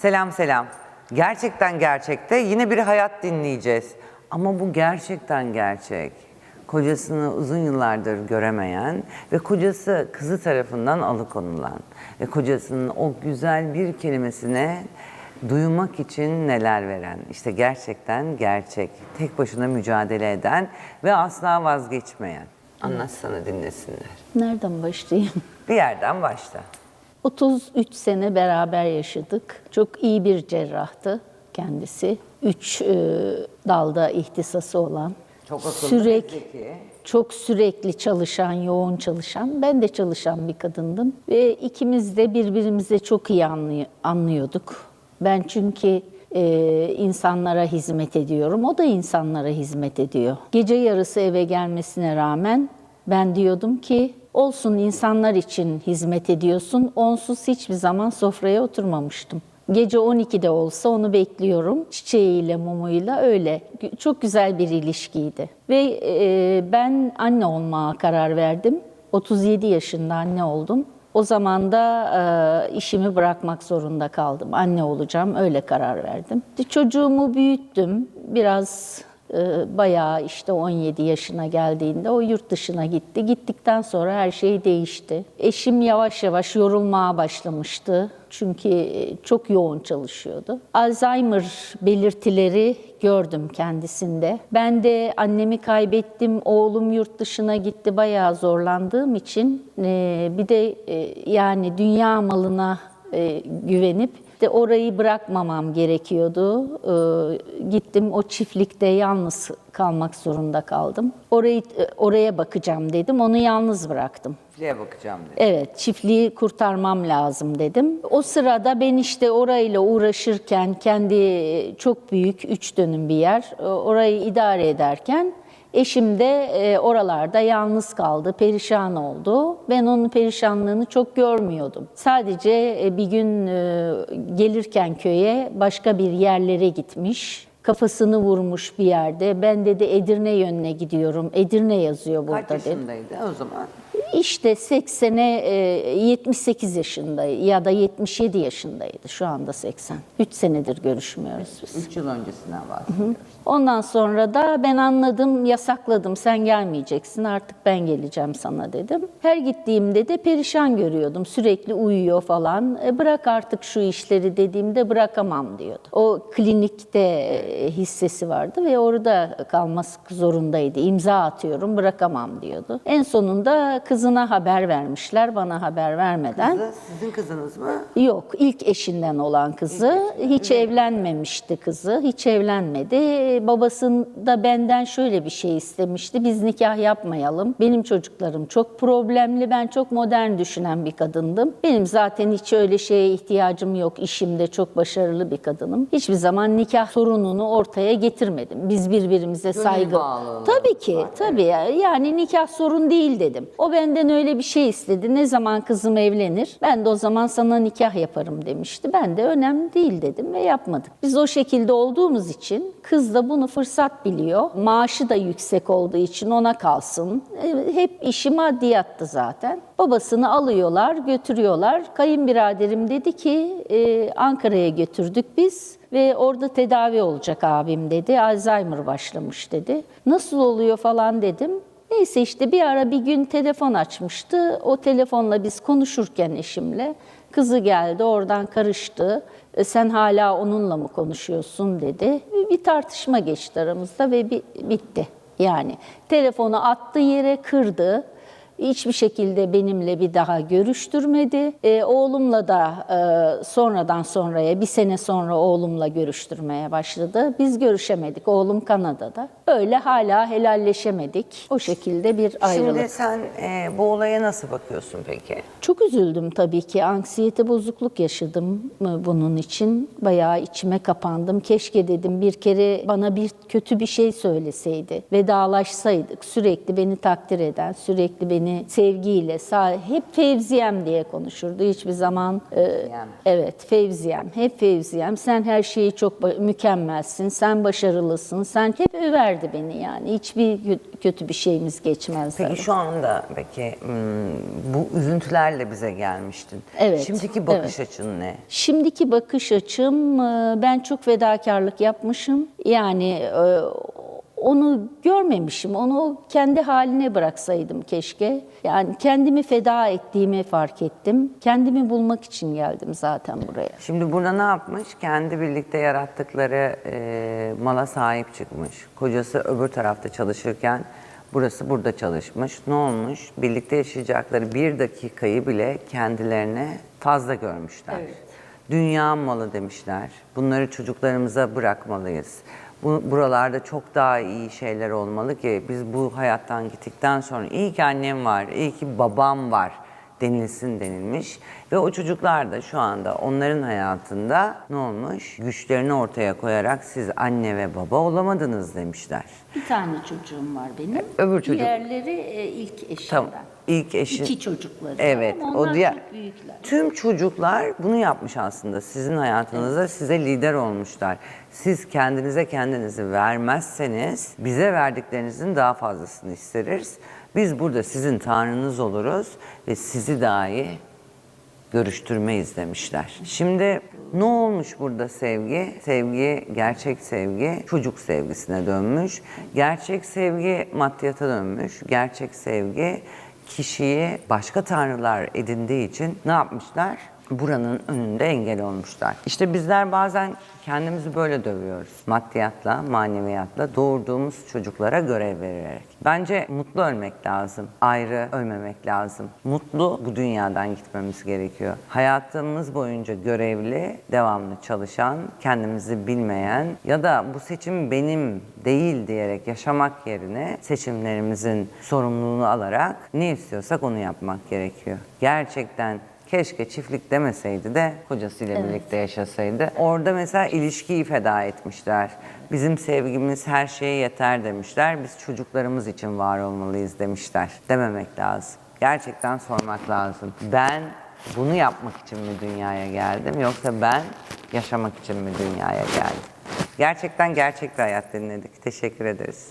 Selam selam. Gerçekten gerçekte yine bir hayat dinleyeceğiz. Ama bu gerçekten gerçek. Kocasını uzun yıllardır göremeyen ve kocası kızı tarafından alıkonulan ve kocasının o güzel bir kelimesine duymak için neler veren. İşte gerçekten gerçek. Tek başına mücadele eden ve asla vazgeçmeyen. Anlatsana dinlesinler. Nereden başlayayım? Bir yerden başla. 33 sene beraber yaşadık. Çok iyi bir cerrahtı kendisi. Üç e, dalda ihtisası olan. Çok akıllı Sürekli, çok sürekli çalışan, yoğun çalışan. Ben de çalışan bir kadındım. Ve ikimiz de birbirimize çok iyi anlay- anlıyorduk. Ben çünkü e, insanlara hizmet ediyorum. O da insanlara hizmet ediyor. Gece yarısı eve gelmesine rağmen ben diyordum ki olsun insanlar için hizmet ediyorsun. Onsuz hiçbir zaman sofraya oturmamıştım. Gece 12'de olsa onu bekliyorum. Çiçeğiyle, mumuyla öyle. Çok güzel bir ilişkiydi. Ve e, ben anne olmaya karar verdim. 37 yaşında anne oldum. O zaman da e, işimi bırakmak zorunda kaldım. Anne olacağım, öyle karar verdim. Çocuğumu büyüttüm. Biraz bayağı işte 17 yaşına geldiğinde o yurt dışına gitti. Gittikten sonra her şey değişti. Eşim yavaş yavaş yorulmaya başlamıştı. Çünkü e, çok yoğun çalışıyordu. Alzheimer belirtileri gördüm kendisinde. Ben de annemi kaybettim, oğlum yurt dışına gitti. Bayağı zorlandığım için e, bir de e, yani dünya malına güvenip de orayı bırakmamam gerekiyordu. Ee, gittim o çiftlikte yalnız kalmak zorunda kaldım. Orayı e, oraya bakacağım dedim. Onu yalnız bıraktım. Çiftliğe bakacağım dedi. Evet, çiftliği kurtarmam lazım dedim. O sırada ben işte orayla uğraşırken kendi çok büyük üç dönüm bir yer e, orayı idare ederken eşim de e, oralarda yalnız kaldı, perişan oldu. Ben onun perişanlığını çok görmüyordum. Sadece e, bir gün e, gelirken köye başka bir yerlere gitmiş. Kafasını vurmuş bir yerde. Ben dedi Edirne yönüne gidiyorum. Edirne yazıyor burada Kaç dedi. yaşındaydı o zaman? İşte 80'e e, 78 yaşında ya da 77 yaşındaydı. Şu anda 80. 3 senedir görüşmüyoruz biz. 3 yıl öncesinden bahsediyoruz. Ondan sonra da ben anladım, yasakladım. Sen gelmeyeceksin artık ben geleceğim sana dedim. Her gittiğimde de perişan görüyordum. Sürekli uyuyor falan. E, bırak artık şu işleri dediğimde bırakamam diyordu. O klinikte e, hissesi vardı ve orada kalması zorundaydı. İmza atıyorum bırakamam diyordu. En sonunda kızına haber vermişler bana haber vermeden. Kızı sizin kızınız mı? Yok, ilk eşinden olan kızı. Hiç evlenmemişti kızı, hiç evlenmedi. Babasında benden şöyle bir şey istemişti. Biz nikah yapmayalım. Benim çocuklarım çok problemli. Ben çok modern düşünen bir kadındım. Benim zaten hiç öyle şeye ihtiyacım yok. İşimde çok başarılı bir kadınım. Hiçbir zaman nikah sorununu ortaya getirmedim. Biz birbirimize saygı... bağlılığı Tabii ki, tabii. Yani nikah sorun değil dedim. O benden öyle bir şey istedi. Ne zaman kızım evlenir? Ben de o zaman sana nikah yaparım demişti. Ben de önemli değil dedim ve yapmadık. Biz o şekilde olduğumuz için kız da bunu fırsat biliyor. Maaşı da yüksek olduğu için ona kalsın. E, Hep işi maddiyattı zaten. Babasını alıyorlar, götürüyorlar. Kayınbiraderim dedi ki e, Ankara'ya götürdük biz ve orada tedavi olacak abim dedi. Alzheimer başlamış dedi. Nasıl oluyor falan dedim. Neyse işte bir ara bir gün telefon açmıştı. O telefonla biz konuşurken eşimle kızı geldi oradan karıştı. "E, Sen hala onunla mı konuşuyorsun dedi. Bir tartışma geçti aramızda ve bi- bitti. Yani telefonu attı yere kırdı. Hiçbir şekilde benimle bir daha görüştürmedi. E, oğlumla da e, sonradan sonraya, bir sene sonra oğlumla görüştürmeye başladı. Biz görüşemedik. Oğlum Kanada'da. Öyle hala helalleşemedik. O şekilde bir ayrılık. Şimdi sen e, bu olaya nasıl bakıyorsun peki? Çok üzüldüm tabii ki. Anksiyete bozukluk yaşadım e, bunun için. Bayağı içime kapandım. Keşke dedim bir kere bana bir kötü bir şey söyleseydi. Vedalaşsaydık. Sürekli beni takdir eden, sürekli beni kendimi sevgiyle, hep Fevziyem diye konuşurdu. Hiçbir zaman e, evet Fevziyem, hep Fevziyem. Sen her şeyi çok mükemmelsin, sen başarılısın. Sen hep överdi beni yani. Hiçbir kö- kötü bir şeyimiz geçmezdi. Peki şu anda peki bu üzüntülerle bize gelmiştin. Evet, Şimdiki bakış açın ne? Şimdiki bakış açım, e, ben çok fedakarlık yapmışım. Yani e, onu görmemişim, onu kendi haline bıraksaydım keşke. Yani kendimi feda ettiğimi fark ettim. Kendimi bulmak için geldim zaten buraya. Şimdi burada ne yapmış? Kendi birlikte yarattıkları e, mala sahip çıkmış. Kocası öbür tarafta çalışırken burası burada çalışmış. Ne olmuş? Birlikte yaşayacakları bir dakikayı bile kendilerine fazla görmüşler. Dünya malı demişler. Bunları çocuklarımıza bırakmalıyız. Bu, buralarda çok daha iyi şeyler olmalı ki biz bu hayattan gittikten sonra iyi ki annem var, iyi ki babam var denilsin denilmiş. Ve o çocuklar da şu anda onların hayatında ne olmuş? Güçlerini ortaya koyarak siz anne ve baba olamadınız demişler. Bir tane çocuğum var benim. Öbür çocuk- Diğerleri e, ilk eşimden. Tamam. İlk eşin... İki çocukları. Evet. ama O diğer büyükler. tüm çocuklar bunu yapmış aslında. Sizin hayatınızda size lider olmuşlar. Siz kendinize kendinizi vermezseniz bize verdiklerinizin daha fazlasını isteriz. Biz burada sizin tanrınız oluruz ve sizi dahi görüştürmeyiz demişler. Şimdi ne olmuş burada sevgi? Sevgi, gerçek sevgi çocuk sevgisine dönmüş. Gerçek sevgi maddiyata dönmüş. Gerçek sevgi kişiyi başka tanrılar edindiği için ne yapmışlar? Buranın önünde engel olmuşlar. İşte bizler bazen kendimizi böyle dövüyoruz. Maddiyatla, maneviyatla doğurduğumuz çocuklara görev vererek. Bence mutlu ölmek lazım. Ayrı ölmemek lazım. Mutlu bu dünyadan gitmemiz gerekiyor. Hayatımız boyunca görevli, devamlı çalışan, kendimizi bilmeyen ya da bu seçim benim değil diyerek yaşamak yerine seçimlerimizin sorumluluğunu alarak ne istiyorsak onu yapmak gerekiyor. Gerçekten Keşke çiftlik demeseydi de kocasıyla birlikte yaşasaydı. Orada mesela ilişkiyi feda etmişler. Bizim sevgimiz her şeye yeter demişler. Biz çocuklarımız için var olmalıyız demişler. Dememek lazım. Gerçekten sormak lazım. Ben bunu yapmak için mi dünyaya geldim yoksa ben yaşamak için mi dünyaya geldim? Gerçekten gerçek hayat dinledik. Teşekkür ederiz.